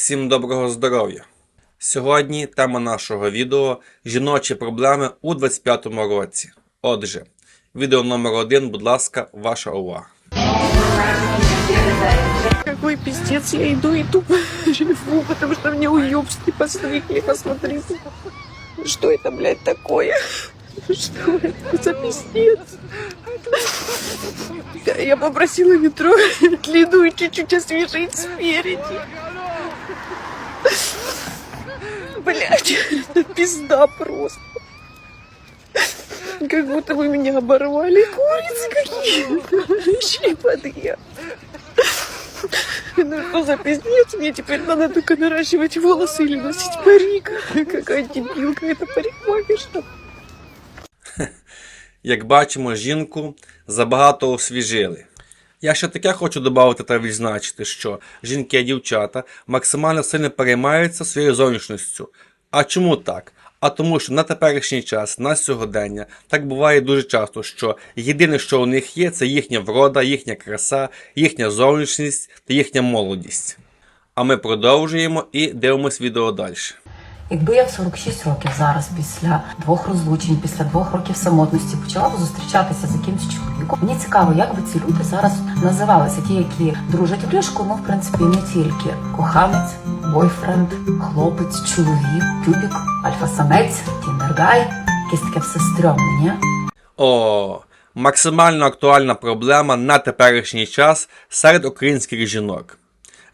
Всім доброго здоров'я! Сьогодні тема нашого відео жіночі проблеми у 25-му році. Отже, відео номер один, будь ласка, ваша увага. Какой пиздец, я иду и тупо реву, потому что мне уебски постригли, посмотрите. Что это, блядь, такое? Что это за пиздец? Я попросила не трогать длину и чуть-чуть освежить спереди. Блядь, это пизда просто. Как будто вы меня оборвали. Курицы какие-то. Шли подряд. Ну что за пиздец? Мне теперь надо только наращивать волосы или носить парик. Какая дебилка, это парикмахерша. Як бачимо, жінку забагато освіжили. Я ще таке хочу додати та відзначити, що жінки і дівчата максимально сильно переймаються своєю зовнішністю. А чому так? А тому, що на теперішній час, на сьогодення, так буває дуже часто, що єдине, що у них є, це їхня врода, їхня краса, їхня зовнішність та їхня молодість. А ми продовжуємо і дивимось відео далі. Якби я в 46 років зараз, після двох розлучень, після двох років самотності, почала б зустрічатися з якимсь чоловіком, мені цікаво, як би ці люди зараз називалися, ті, які дружать в ліжку, ну в принципі не тільки коханець, бойфренд, хлопець, чоловік, тюбік, альфа-самець, тіндергай, якесь таке все стрьомне? О, максимально актуальна проблема на теперішній час серед українських жінок.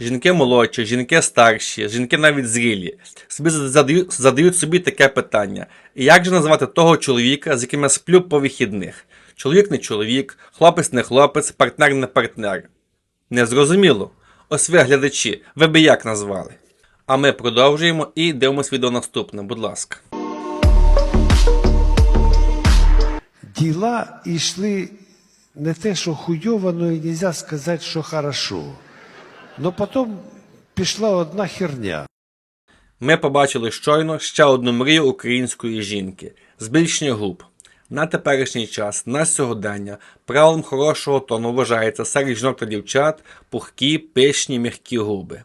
Жінки молодші, жінки старші, жінки навіть зрілі. Собі задають, задають собі таке питання: як же назвати того чоловіка, з яким я сплю по вихідних? Чоловік не чоловік, хлопець не хлопець, партнер не партнер. Незрозуміло. Ось ви, глядачі, ви би як назвали? А ми продовжуємо і дивимось відео наступне, будь ласка. діла йшли не те, що хуйово, але і нельзя сказати, що хорошо. Но потім пішла одна херня. Ми побачили щойно ще одну мрію української жінки збільшення губ. На теперішній час, на сьогодення, правилом хорошого тону вважається серед жінок та дівчат пухкі, пишні, м'які губи.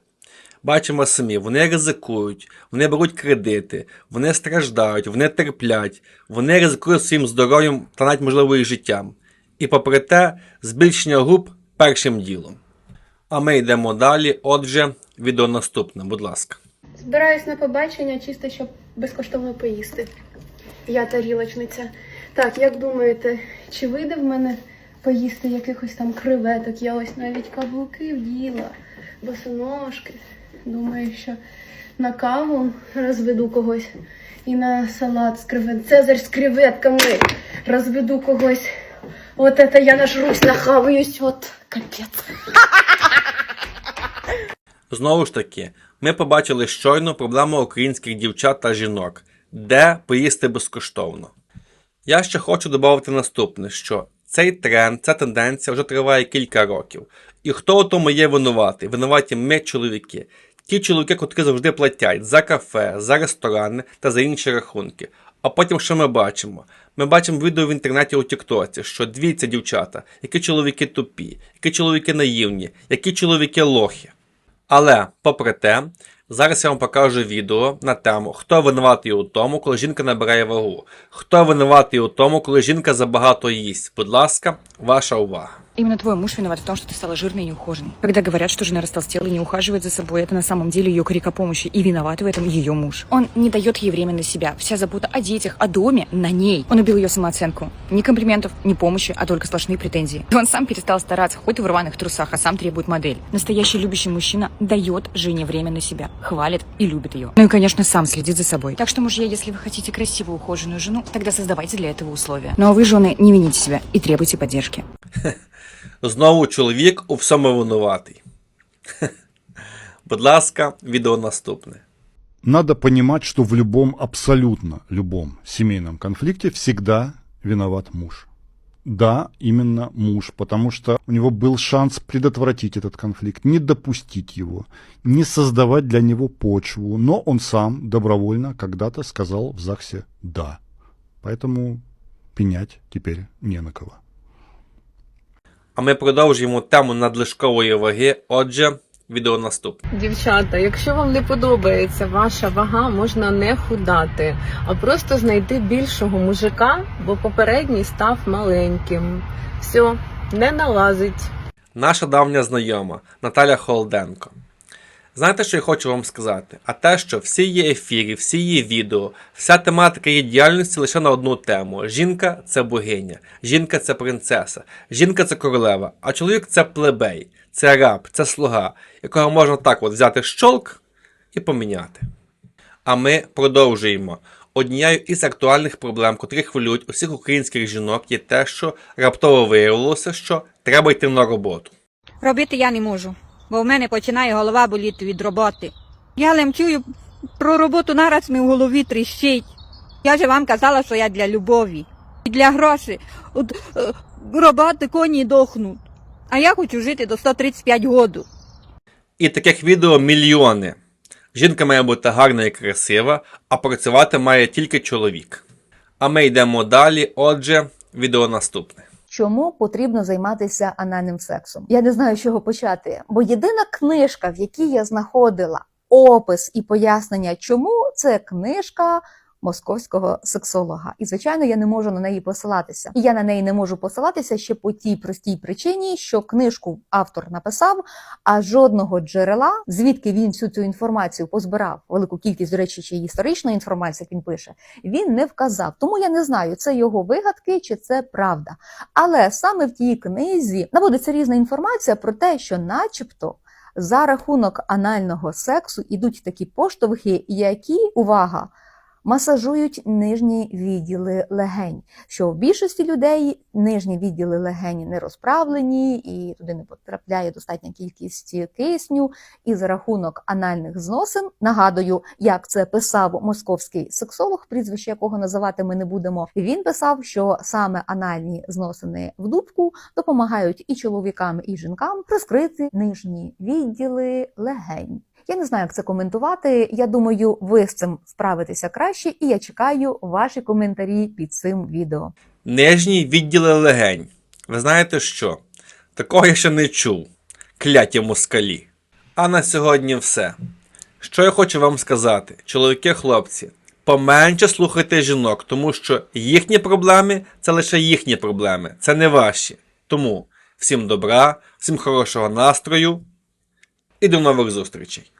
Бачимо самі, вони ризикують, вони беруть кредити, вони страждають, вони терплять, вони ризикують своїм здоров'ям та навіть можливо і життям. І попри те, збільшення губ першим ділом. А ми йдемо далі. Отже, відео наступне, будь ласка. Збираюсь на побачення, чисто щоб безкоштовно поїсти. Я тарілочниця. Так, як думаєте, чи вийде в мене поїсти якихось там креветок? Я ось навіть каблуки вділа, босоножки. Думаю, що на каву розведу когось і на салат з кревет. Цезарь з креветками розведу когось. От це я нажрусь, нахаваюсь, от капець. Знову ж таки, ми побачили щойно проблему українських дівчат та жінок, де поїсти безкоштовно. Я ще хочу додати наступне, що цей тренд, ця тенденція вже триває кілька років. І хто у тому є винуватий? Винуваті ми, чоловіки. Ті чоловіки, котрі завжди платять за кафе, за ресторани та за інші рахунки. А потім що ми бачимо? Ми бачимо відео в інтернеті у Тіктоці, що дивіться, дівчата, які чоловіки тупі, які чоловіки наївні, які чоловіки лохи. Але, попри те, зараз я вам покажу відео на тему, хто винуватий у тому, коли жінка набирає вагу, хто винуватий у тому, коли жінка забагато їсть. Будь ласка, ваша увага. Именно твой муж виноват в том, что ты стала жирной и неухоженной. Когда говорят, что жена растолстела и не ухаживает за собой, это на самом деле ее крик о помощи, и виноват в этом ее муж. Он не дает ей время на себя. Вся забота о детях, о доме на ней. Он убил ее самооценку. Ни комплиментов, ни помощи, а только сплошные претензии. И он сам перестал стараться, хоть и в рваных трусах, а сам требует модель. Настоящий любящий мужчина дает жене время на себя, Хвалит и любит ее. Ну и, конечно, сам следит за собой. Так что, мужья, если вы хотите красивую ухоженную жену, тогда создавайте для этого условия. Ну а вы, жены, не вините себя и требуйте поддержки. Знову чоловік у всьому винуватий. Будь ласка, відео наступне. Надо понимать, что в любом, абсолютно любом семейном конфликте всегда виноват муж. Да, именно муж, потому что у него был шанс предотвратить этот конфликт, не допустить его, не создавать для него почву, но он сам добровольно когда-то сказал в ЗАГСе «да». Поэтому пенять теперь не на кого. А ми продовжуємо тему надлишкової ваги. Отже, Відео наступне. Дівчата, якщо вам не подобається ваша вага, можна не худати, а просто знайти більшого мужика, бо попередній став маленьким. Все, не налазить. Наша давня знайома Наталя Холоденко. Знаєте, що я хочу вам сказати? А те, що всі її ефіри, всі її відео, вся тематика її діяльності лише на одну тему: жінка це богиня, жінка це принцеса, жінка це королева, а чоловік це плебей, це раб, це слуга, якого можна так от взяти щолк і поміняти. А ми продовжуємо. Однією із актуальних проблем, котрі хвилюють усіх українських жінок, є те, що раптово виявилося, що треба йти на роботу. Робити я не можу, бо в мене починає голова боліти від роботи. Я лемчую про роботу нараз ми в голові тріщить. Я же вам казала, що я для любові, і для грошей. От е, роботи коні дохнуть. А я хочу жити до 135 году. І таких відео мільйони. Жінка має бути гарна і красива, а працювати має тільки чоловік. А ми йдемо далі. Отже, відео наступне. Чому потрібно займатися анальним сексом? Я не знаю, з чого почати. Бо єдина книжка, в якій я знаходила опис і пояснення, чому це книжка московського сексолога. І звичайно, я не можу на неї посилатися. І я на неї не можу посилатися ще по тій простій причині, що книжку автор написав, а жодного джерела, звідки він всю цю інформацію позбирав, велику кількість, до речі, чи історичної інформації, як він пише, він не вказав. Тому я не знаю, це його вигадки чи це правда. Але саме в тій книзі наводиться різна інформація про те, що, начебто, за рахунок анального сексу ідуть такі поштовхи, які, увага, масажують нижні відділи легень. Що в більшості людей нижні відділи легень не розправлені, і туди не потрапляє достатня кількість кисню. І за рахунок анальних зносин, нагадую, як це писав московський сексолог, прізвище якого називати ми не будемо. Він писав, що саме анальні зносини в дубку допомагають і чоловікам, і жінкам розкрити нижні відділи легень. Я не знаю, як це коментувати. Я думаю, ви з цим справитеся краще, і я чекаю ваші коментарі під цим відео. Нижній відділи легень. Ви знаєте що? Такого я ще не чув. Кляті москалі. А на сьогодні все. Що я хочу вам сказати, чоловіки, хлопці, поменше слухайте жінок, тому що їхні проблеми це лише їхні проблеми, це не ваші. Тому всім добра, всім хорошого настрою і до нових зустрічей.